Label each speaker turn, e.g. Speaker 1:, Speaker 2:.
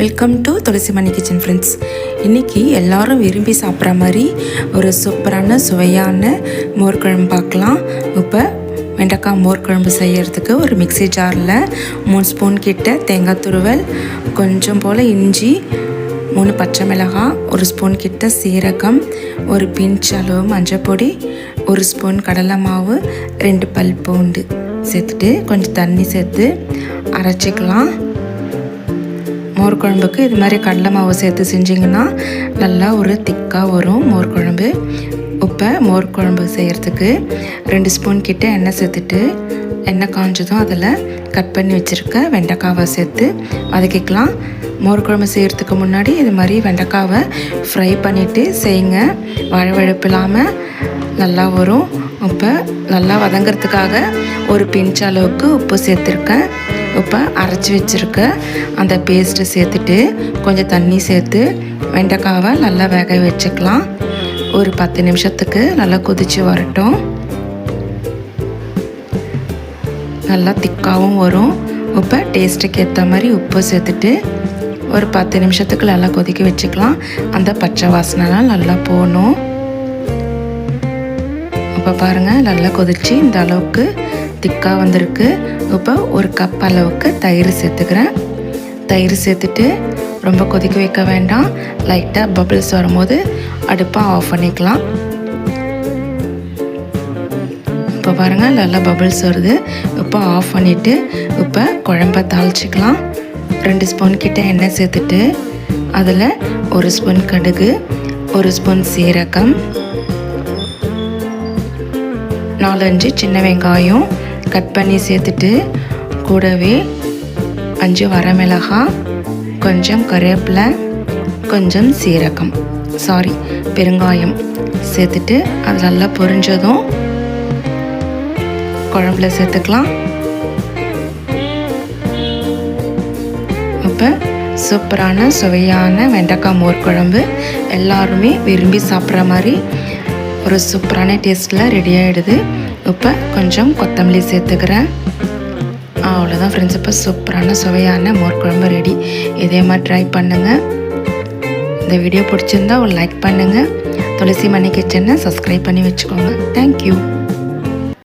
Speaker 1: Welcome to Tulasi Mani kitchen friends இன்றைக்கி எல்லோரும் விரும்பி சாப்பிட்ற மாதிரி ஒரு சூப்பரான சுவையான மோர் குழம்பு பார்க்கலாம். இப்போ வெண்டைக்காய் மோர் குழம்பு செய்கிறதுக்கு ஒரு மிக்ஸி ஜாரில் மூணு ஸ்பூன் கிட்ட தேங்காய் துருவல் கொஞ்சம் போல் இஞ்சி மூணு பச்சை மிளகாய் ஒரு ஸ்பூன் கிட்ட சீரகம் ஒரு பிஞ்ச் அளவு மஞ்சள் பொடி ஒரு ஸ்பூன் கடலை மாவு ரெண்டு பல் பூண்டு. சேர்த்துட்டு கொஞ்சம் தண்ணி சேர்த்து அரைச்சிக்கலாம். மோர் குழம்புக்கு இது மாதிரி கடலை மாவு சேர்த்து செஞ்சிங்கன்னா நல்லா ஒரு திக்காக வரும் மோர் குழம்பு இப்போ மோர் குழம்பு செய்கிறதுக்கு ரெண்டு ஸ்பூன் கிட்ட எண்ணெய் சேர்த்துட்டு எண்ணெய் காஞ்சதும் அதில் கட் பண்ணி வச்சுருக்க வெண்டைக்காவை சேர்த்து வதக்கிக்கலாம். மோர் குழம்பு செய்கிறதுக்கு முன்னாடி இது மாதிரி வெண்டைக்காவை ஃப்ரை பண்ணிவிட்டு செய்யுங்க வழவழப்பு இல்லாமல் நல்லா வரும். இப்போ நல்லா வதங்கிறதுக்காக ஒரு பிஞ்ச் அளவுக்கு உப்பு சேர்த்துருக்கேன். இப்போ அரைச்சி வச்சுருக்க. அந்த பேஸ்ட்டை சேர்த்துட்டு கொஞ்சம் தண்ணி சேர்த்து வெண்டைக்காவை நல்லா வேக வச்சுக்கலாம். ஒரு பத்து நிமிஷத்துக்கு நல்லா கொதித்து வரட்டும். நல்லா திக்காகவும் வரும். இப்போ டேஸ்ட்டுக்கு ஏற்ற மாதிரி உப்பு சேர்த்துட்டு ஒரு பத்து நிமிஷத்துக்கு நல்லா கொதிக்க வச்சுக்கலாம். அந்த பச்சை வாசனைலாம் நல்லா போகணும். இப்போ பாருங்கள் நல்லா கொதிச்சு இந்த அளவுக்கு திக்காக வந்திருக்கு. இப்போ ஒரு கப் அளவுக்கு தயிர் சேர்த்துக்கிறேன். தயிர் சேர்த்துட்டு ரொம்ப கொதிக்க வைக்க வேண்டாம். லைட்டாக பபிள்ஸ் வரும்போது அடுப்பாக ஆஃப் பண்ணிக்கலாம். இப்போ பாருங்கள் நல்லா பபிள்ஸ் வருது. இப்போ ஆஃப் பண்ணிவிட்டு இப்போ குழம்ப தாளிச்சிக்கலாம். ரெண்டு ஸ்பூன் கிட்ட எண்ணெய் சேர்த்துட்டு அதில் ஒரு ஸ்பூன் கடுகு ஒரு ஸ்பூன் சீரகம் நாலஞ்சு சின்ன வெங்காயம் கட் பண்ணி சேர்த்துட்டு கூடவே அஞ்சு வரமிளகாய் கொஞ்சம் கருவேப்பிலை கொஞ்சம் சீரகம். சாரி பெருங்காயம் சேர்த்துட்டு அது நல்லா பொரிஞ்சதும் குழம்புல சேர்த்துக்கலாம். இப்போ சூப்பரான சுவையான வெண்டைக்காய் மோர் குழம்பு எல்லாருமே விரும்பி சாப்பிட்ற மாதிரி ஒரு சூப்பரான டேஸ்ட்டில் ரெடி ஆகிடுது இப்போ கொஞ்சம் கொத்தமல்லி சேர்த்துக்கிறேன். அவ்வளோதான் ஃப்ரெண்ட்ஸ் இப்போ சூப்பரான சுவையான மோர் குழம்பு ரெடி இதே மாதிரி ட்ரை பண்ணுங்கள் இந்த வீடியோ பிடிச்சிருந்தா ஒரு லைக் பண்ணுங்கள் துளசி மணி கிச்சனை சப்ஸ்கிரைப் பண்ணி வச்சுக்கோங்க. தேங்க்யூ